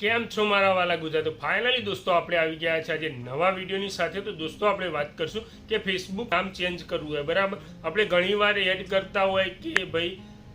કેમ છો મારા વાલા ગુજરાતો? ફાઇનલી દોસ્તો આપણે આવી ગયા છે આજે નવા વિડીયોની સાથે. તો દોસ્તો આપણે વાત કરશું કે ફેસબુક નામ ચેન્જ કરવું હોય, બરાબર? આપણે ઘણીવાર એડ કરતા હોય કે ભાઈ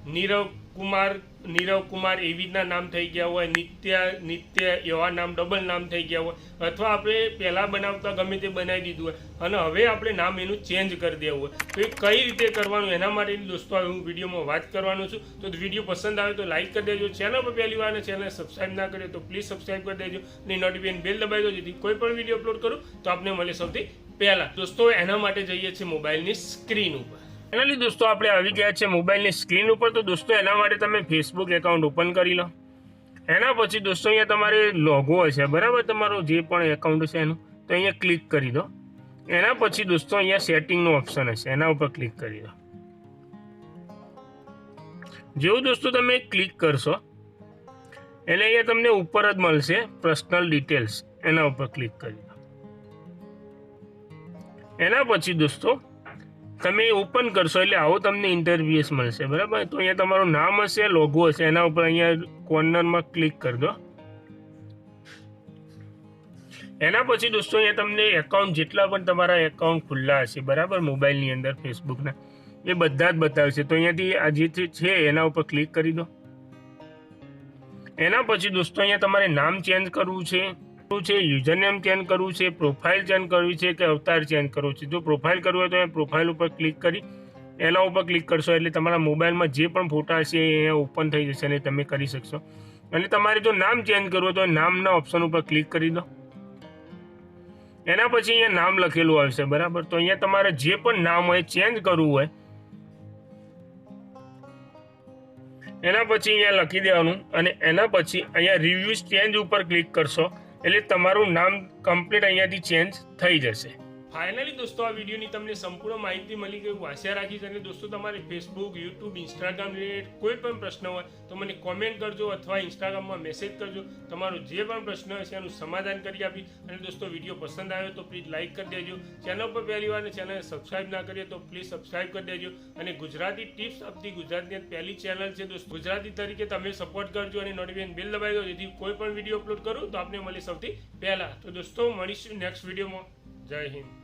નીરવ કુમાર નીરવ કુમાર એવી રીતના નામ થઈ ગયા હોય, નિત્ય નિત્ય એવા નામ ડબલ નામ થઈ ગયા હોય, અથવા આપણે પહેલાં બનાવતા ગમે તે બનાવી દીધું હોય. અને હવે આપણે નામ એનું ચેન્જ કરી દેવું હોય. તો એ કઈ રીતે કરવાનું, એના માટે દોસ્તો હવે હું વિડીયોમાં વાત કરવાનો છું. તો વીડિયો પસંદ આવે તો લાઇક કરી દેજો. ચેનલ પર પહેલી વાર ચેનલ સબસ્ક્રાઈબ ના કરે તો પ્લીઝ સબસ્ક્રાઈબ કરી દેજો. અને નોટિફિકેશન બેલ દબાવી દો, જેથી કોઈ પણ વીડિયો અપલોડ કરું તો આપને મળે સૌથી પહેલાં. દોસ્તો, એના માટે જઈએ છીએ મોબાઈલની સ્ક્રીન ઉપર. ફાઇનલી દોસ્તો, આપણે આવી ગયા છે મોબાઈલની સ્ક્રીન ઉપર. તો દોસ્તો, એના માટે તમે ફેસબુક એકાઉન્ટ ઓપન કરી લો. એના પછી દોસ્તો, અહીંયા તમારે લોગો હશે. બરાબર? તમારો જે પણ એકાઉન્ટ છે એનું. તો અહીંયા ક્લિક કરી દો. એના પછી દોસ્તો, અહીંયા સેટિંગનો ઓપ્શન હશે. એના ઉપર ક્લિક કરી દો. જેવું દોસ્તો, તમે ક્લિક કરશો, એટલે અહીંયા તમને ઉપર જ મળશે પર્સનલ ડિટેલ્સ એના ઉપર ક્લિક કરી દો. એના પછી દોસ્તો તમે ઓપન કરશો એટલે આવો તમને ઇન્ટરવ્યુસ મળશે, બરાબર? તો અહીંયા તમારું નામ હશે લોગો હશે, એના ઉપર અહીંયા કોર્નરમાં ક્લિક કરી દો એના પછી દોસ્તો અહીંયા તમને એકાઉન્ટ જેટલા પણ તમારા એકાઉન્ટ ખુલ્લા હશે, બરાબર? મોબાઈલની અંદર ફેસબુકના એ બધા જ બતાવશે. તો અહીંયાથી આ જે છે એના ઉપર ક્લિક કરી દો. એના પછી દોસ્તો અહીંયા તમારે નામ ચેન્જ કરવું છે. કરવું છે યુઝર નેમ ચેન્જ કરવું છે પ્રોફાઇલ ચેન્જ કરવી છે કે અવતાર ચેન્જ કરવું છે? જો પ્રોફાઇલ કરવું હોય તો અહીંયા પ્રોફાઇલ ઉપર ક્લિક કરી એના ઉપર ક્લિક કરશો એટલે તમારા મોબાઈલમાં જે પણ ફોટા હશે એ અહીંયા ઓપન થઈ જશે અને તમે કરી શકશો. અને તમારે જો નામ ચેન્જ કરવું હોય તો નામના ઓપ્શન ઉપર ક્લિક કરી દો. એના પછી અહીંયા નામ લખેલું આવશે, બરાબર? તો અહીંયા તમારે જે પણ નામ હોય ચેન્જ કરવું હોય, એના પછી અહીંયા લખી દેવાનું અને એના પછી અહીંયા રિવ્યુઝ ચેન્જ ઉપર ક્લિક કરશો. એટલે તમારું નામ કમ્પ્લીટ અહીંયાથી ચેન્જ થઈ જશે. ફાઇનલી દોસ્તો, આ વિડીયોની તમને સંપૂર્ણ માહિતી મળી ગઈ. હું આશા રાખીશ અને દોસ્તો, તમારે ફેસબુક યુટ્યુબ ઇન્સ્ટાગ્રામ રિલેટેડ કોઈ પણ પ્રશ્ન હોય, તો મને કોમેન્ટ કરજો અથવા ઇન્સ્ટાગ્રામમાં મેસેજ કરજો. તમારો જે પણ પ્રશ્ન હશે, એનું સમાધાન કરી આપી. અને દોસ્તો, વીડિયો પસંદ આવ્યો તો પ્લીઝ લાઇક કરી દેજો. ચેનલ પર પહેલી વાર ચેનલને સબસ્ક્રાઇબ ના કરીએ તો પ્લીઝ સબસ્ક્રાઇબ કરી દેજો. અને ગુજરાતી ટિપ્સ આપતી ગુજરાતની પહેલી ચેનલ છે દોસ્તો. ગુજરાતી તરીકે તમે સપોર્ટ કરજો અને નોટિફિકેશન બિલ દબાવી દો. જેથી કોઈ પણ વીડિયો અપલોડ કરું તો આપને મળી સૌથી પહેલાં. તો દોસ્તો, મળીશું નેક્સ્ટ વિડીયોમાં. જય હિન્દ.